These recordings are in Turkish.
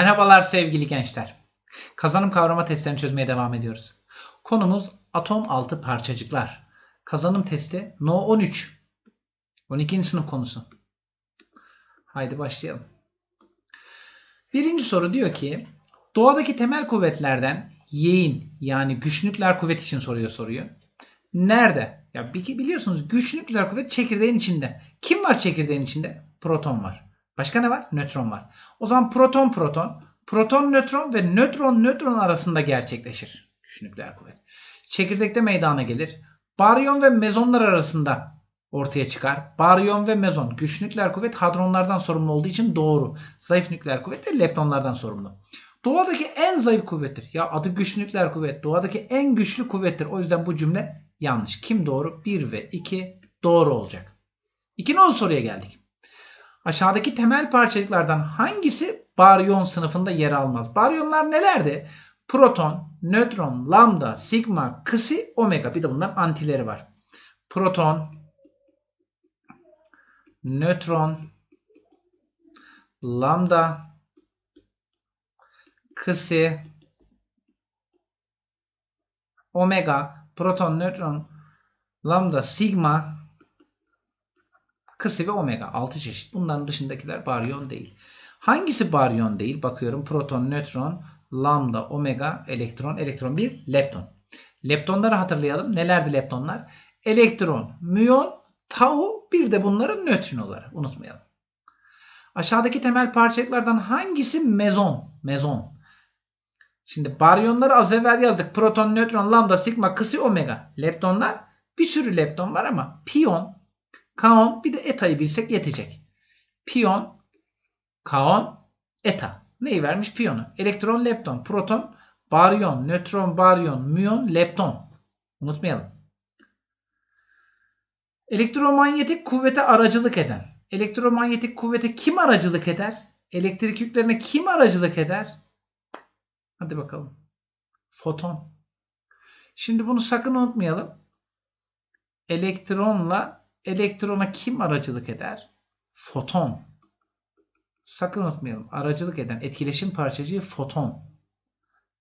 Merhabalar sevgili gençler. Kazanım kavrama testlerini çözmeye devam ediyoruz. Konumuz atom altı parçacıklar. Kazanım testi No 13. 12. sınıf konusu. Haydi başlayalım. Birinci soru diyor ki doğadaki temel kuvvetlerden Y'in yani güç nükleer kuvvet için soruyor soruyu. Nerede? Ya bi- biliyorsunuz güç nükleer kuvvet çekirdeğin içinde. Kim var çekirdeğin içinde? Proton var. Başka ne var? Nötron var. O zaman proton proton, proton nötron ve nötron nötron arasında gerçekleşir. Güç kuvvet. Çekirdekte meydana gelir. Baryon ve mezonlar arasında ortaya çıkar. Baryon ve mezon. Güç nükleer kuvvet hadronlardan sorumlu olduğu için doğru. Zayıf nükleer kuvvet de leptonlardan sorumlu. Doğadaki en zayıf kuvvettir. Ya adı güç nükleer kuvvet. Doğadaki en güçlü kuvvettir. O yüzden bu cümle yanlış. Kim doğru? 1 ve 2 doğru olacak. İkinci soruya geldik. Aşağıdaki temel parçacıklardan hangisi baryon sınıfında yer almaz? Baryonlar nelerdi? Proton, nötron, lambda, sigma, kısi, omega. Bir de bunların antileri var. Proton, nötron, lambda, kısi, omega, proton, nötron, lambda, sigma, kısi ve omega 6 çeşit. Bunların dışındakiler baryon değil. Hangisi baryon değil? Bakıyorum proton, nötron, lambda, omega, elektron, elektron 1, lepton. Leptonları hatırlayalım. Nelerdi leptonlar? Elektron, müyon, tau bir de bunların nötrinoları. Unutmayalım. Aşağıdaki temel parçacıklardan hangisi mezon? Mezon. Şimdi baryonları az evvel yazdık. Proton, nötron, lambda, sigma, kısi, omega. Leptonlar bir sürü lepton var ama piyon, kaon bir de eta'yı bilsek yetecek. Piyon, kaon, eta. Neyi vermiş? Piyonu. Elektron, lepton, proton, baryon, nötron, baryon, müyon, lepton. Unutmayalım. Elektromanyetik kuvvete aracılık eden. Elektromanyetik kuvvete kim aracılık eder? Elektrik yüklerine kim aracılık eder? Hadi bakalım. Foton. Şimdi bunu sakın unutmayalım. Elektronla elektrona kim aracılık eder? Foton. Sakın unutmayalım. Aracılık eden etkileşim parçacığı foton.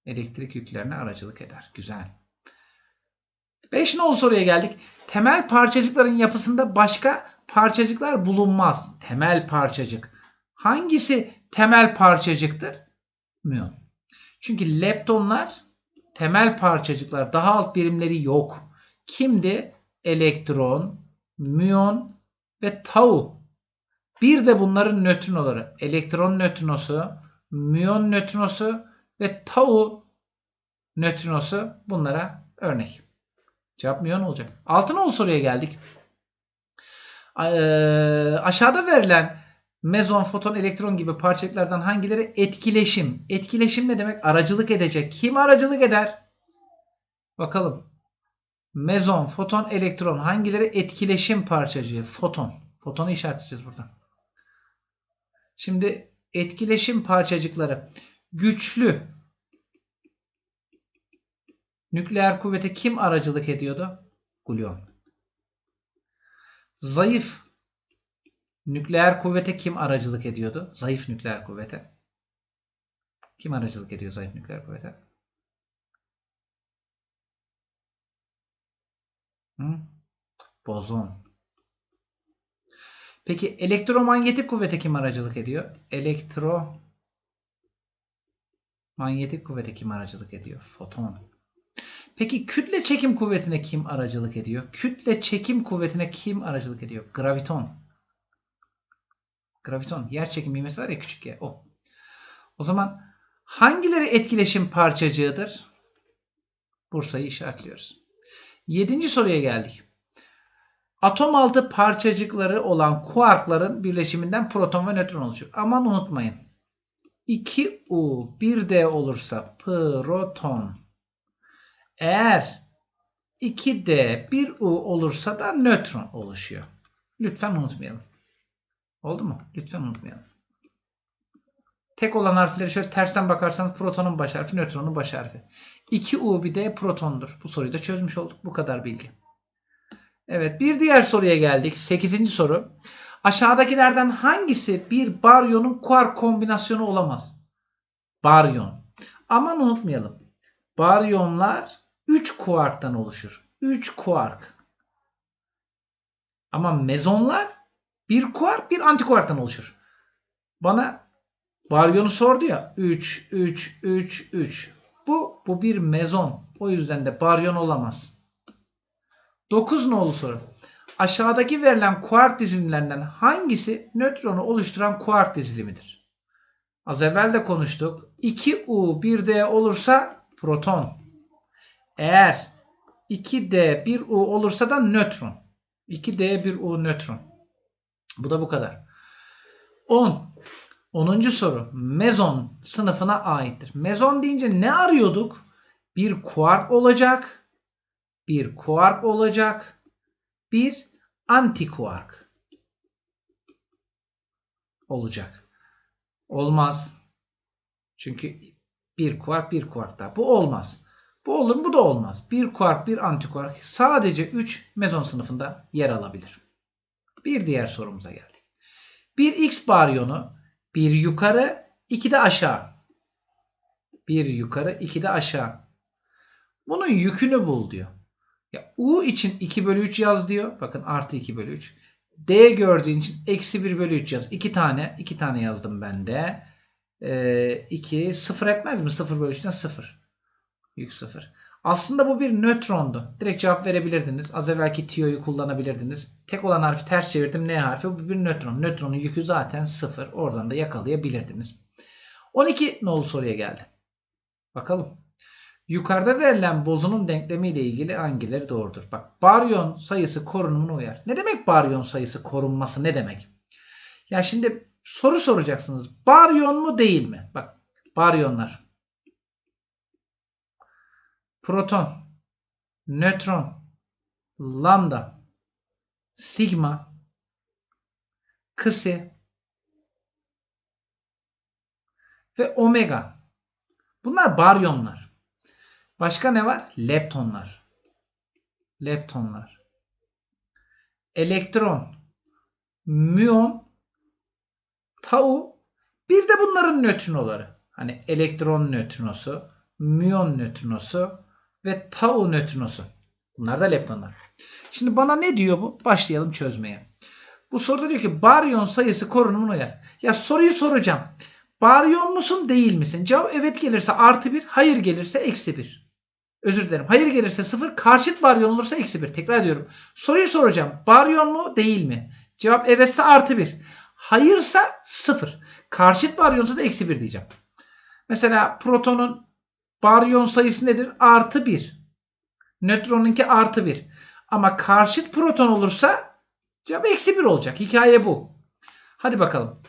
Elektrik yüklerine aracılık eder. Güzel. 5 nol soruya geldik. Temel parçacıkların yapısında başka parçacıklar bulunmaz. Temel parçacık. Hangisi temel parçacıktır? Müyon. Çünkü leptonlar temel parçacıklar. Daha alt birimleri yok. Kimdi? Elektron, müyon ve tau. Bir de bunların nötrinoları. Elektron nötrinosu, müyon nötrinosu ve tau nötrinosu bunlara örnek. Cevap müyon olacak. Altın ol soruya geldik. Ee, aşağıda verilen mezon, foton, elektron gibi parçacıklardan hangileri etkileşim? Etkileşim ne demek? Aracılık edecek. Kim aracılık eder? Bakalım. Mezon, foton, elektron hangileri etkileşim parçacığı? Foton. Fotonu işaretleyeceğiz burada. Şimdi etkileşim parçacıkları güçlü nükleer kuvvete kim aracılık ediyordu? Gluon. Zayıf nükleer kuvvete kim aracılık ediyordu? Zayıf nükleer kuvvete. Kim aracılık ediyor zayıf nükleer kuvvete? Hı? Bozon. Peki elektromanyetik kuvvete kim aracılık ediyor? Elektro manyetik kuvvete kim aracılık ediyor? Foton. Peki kütle çekim kuvvetine kim aracılık ediyor? Kütle çekim kuvvetine kim aracılık ediyor? Graviton. Graviton. Yer çekim ivmesi var ya küçük ya. O. O zaman hangileri etkileşim parçacığıdır? Bursa'yı işaretliyoruz. Yedinci soruya geldik. Atom altı parçacıkları olan kuarkların birleşiminden proton ve nötron oluşur. Aman unutmayın. 2U 1D olursa proton. Eğer 2D 1U olursa da nötron oluşuyor. Lütfen unutmayalım. Oldu mu? Lütfen unutmayalım. Tek olan harfleri şöyle tersten bakarsanız protonun baş harfi, nötronun baş harfi. 2U bir de protondur. Bu soruyu da çözmüş olduk. Bu kadar bilgi. Evet bir diğer soruya geldik. 8. soru. Aşağıdakilerden hangisi bir baryonun kuark kombinasyonu olamaz? Baryon. Aman unutmayalım. Baryonlar 3 kuarktan oluşur. 3 kuark. Ama mezonlar bir kuark bir antikuarktan oluşur. Bana baryonu sordu ya. 3, 3, 3, 3. Bu, bu bir mezon. O yüzden de baryon olamaz. 9 nolu soru. Aşağıdaki verilen kuark dizilimlerinden hangisi nötronu oluşturan kuark dizilimidir? Az evvel de konuştuk. 2U 1D olursa proton. Eğer 2D 1U olursa da nötron. 2D 1U nötron. Bu da bu kadar. 10. 10. soru. Mezon sınıfına aittir. Mezon deyince ne arıyorduk? Bir kuark olacak. Bir kuark olacak. Bir antikuark olacak. Olmaz. Çünkü bir kuark bir kuark daha. Bu olmaz. Bu olur bu da olmaz. Bir kuark bir antikuark sadece 3 mezon sınıfında yer alabilir. Bir diğer sorumuza geldik. Bir X baryonu bir yukarı iki de aşağı. Bir yukarı iki de aşağı. Bunun yükünü bul diyor. Ya U için 2 bölü 3 yaz diyor. Bakın artı 2 bölü 3. D gördüğün için eksi 1 bölü 3 yaz. 2 tane. 2 tane yazdım ben de. Ee, 2 sıfır etmez mi? 0 bölü 3'ten 0. Yük 0. Aslında bu bir nötrondu. Direkt cevap verebilirdiniz. Az evvelki tiyoyu kullanabilirdiniz. Tek olan harfi ters çevirdim. N harfi. Bu bir nötron. Nötronun yükü zaten 0. Oradan da yakalayabilirdiniz. 12 nolu soruya geldi. Bakalım. Yukarıda verilen bozunun denklemi ile ilgili hangileri doğrudur? Bak baryon sayısı korunumuna uyar. Ne demek baryon sayısı korunması ne demek? Ya şimdi soru soracaksınız. Baryon mu değil mi? Bak baryonlar. Proton, nötron, lambda, sigma, kısi ve omega. Bunlar baryonlar. Başka ne var? Leptonlar. Leptonlar. Elektron, müyon, tau, bir de bunların nötrinoları. Hani elektron nötrinosu, müyon nötrinosu ve tau nötrinosu. Bunlar da leptonlar. Şimdi bana ne diyor bu? Başlayalım çözmeye. Bu soruda diyor ki baryon sayısı korunumuna uyar. Ya soruyu soracağım. Baryon musun değil misin? Cevap evet gelirse artı 1, hayır gelirse eksi 1. Özür dilerim. Hayır gelirse 0, karşıt baryon olursa eksi 1. Tekrar ediyorum. Soruyu soracağım. Baryon mu değil mi? Cevap evetse artı 1. Hayırsa 0. Karşıt baryonsa da eksi 1 diyeceğim. Mesela protonun baryon sayısı nedir? Artı 1. Nötronunki artı 1. Ama karşıt proton olursa cevap eksi 1 olacak. Hikaye bu. Hadi bakalım.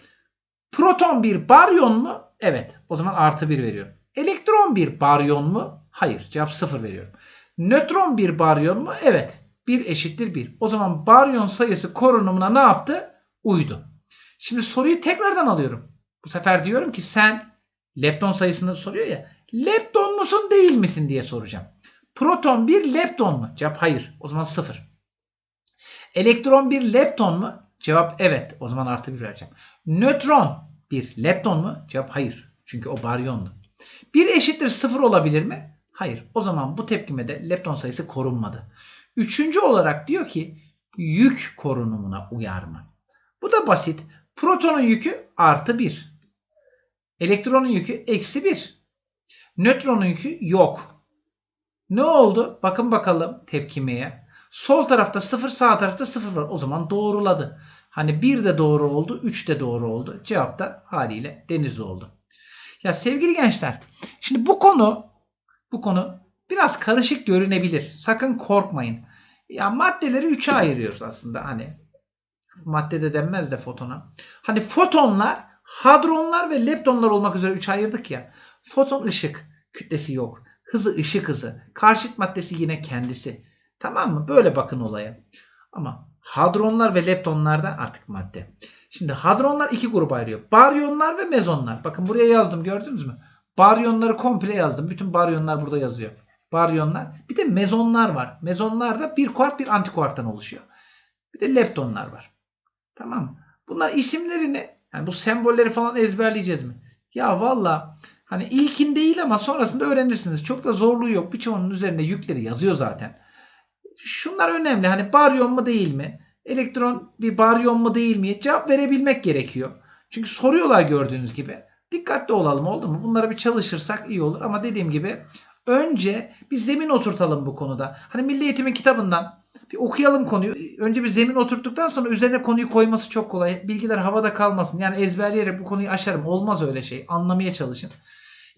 Proton bir baryon mu? Evet. O zaman artı 1 veriyorum. Elektron bir baryon mu? Hayır. Cevap 0 veriyorum. Nötron bir baryon mu? Evet. 1 eşittir 1. O zaman baryon sayısı korunumuna ne yaptı? Uydu. Şimdi soruyu tekrardan alıyorum. Bu sefer diyorum ki sen lepton sayısını soruyor ya. Lepton musun değil misin diye soracağım. Proton bir lepton mu? Cevap hayır. O zaman 0. Elektron bir lepton mu? Cevap evet. O zaman artı 1 vereceğim. Nötron bir lepton mu? Cevap hayır. Çünkü o baryondu. 1 eşittir 0 olabilir mi? Hayır. O zaman bu tepkimede lepton sayısı korunmadı. Üçüncü olarak diyor ki yük korunumuna uyar mı? Bu da basit. Protonun yükü artı 1. Elektronun yükü eksi 1. Nötronun yok. Ne oldu? Bakın bakalım tepkimeye. Sol tarafta 0 sağ tarafta 0 var. O zaman doğruladı. Hani 1 de doğru oldu 3 de doğru oldu. Cevap da haliyle denizli oldu. Ya sevgili gençler şimdi bu konu bu konu biraz karışık görünebilir. Sakın korkmayın. Ya maddeleri 3'e ayırıyoruz aslında hani. Maddede denmez de fotona. Hani fotonlar, hadronlar ve leptonlar olmak üzere 3'e ayırdık ya. Foton ışık, kütlesi yok. Hızı ışık hızı. Karşıt maddesi yine kendisi. Tamam mı? Böyle bakın olaya. Ama hadronlar ve leptonlar da artık madde. Şimdi hadronlar iki gruba ayırıyor. Baryonlar ve mezonlar. Bakın buraya yazdım gördünüz mü? Baryonları komple yazdım. Bütün baryonlar burada yazıyor. Baryonlar. Bir de mezonlar var. Mezonlar da bir kuart bir antikuarktan oluşuyor. Bir de leptonlar var. Tamam mı? Bunlar isimlerini yani bu sembolleri falan ezberleyeceğiz mi? Ya valla Hani ilkin değil ama sonrasında öğrenirsiniz. Çok da zorluğu yok. Birçoğunun üzerinde yükleri yazıyor zaten. Şunlar önemli. Hani baryon mu değil mi? Elektron bir baryon mu değil mi? Cevap verebilmek gerekiyor. Çünkü soruyorlar gördüğünüz gibi. Dikkatli olalım oldu mu? Bunlara bir çalışırsak iyi olur. Ama dediğim gibi önce bir zemin oturtalım bu konuda. Hani Milli Eğitim'in kitabından bir okuyalım konuyu. Önce bir zemin oturttuktan sonra üzerine konuyu koyması çok kolay. Bilgiler havada kalmasın. Yani ezberleyerek bu konuyu aşarım. Olmaz öyle şey. Anlamaya çalışın.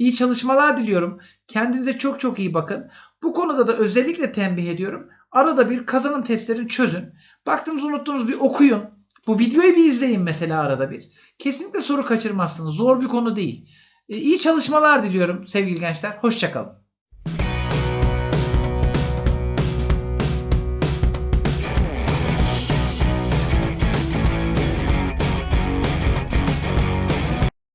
İyi çalışmalar diliyorum. Kendinize çok çok iyi bakın. Bu konuda da özellikle tembih ediyorum. Arada bir kazanım testlerini çözün. Baktınız unuttunuz bir okuyun. Bu videoyu bir izleyin mesela arada bir. Kesinlikle soru kaçırmazsınız. Zor bir konu değil. E, İyi çalışmalar diliyorum sevgili gençler. Hoşçakalın.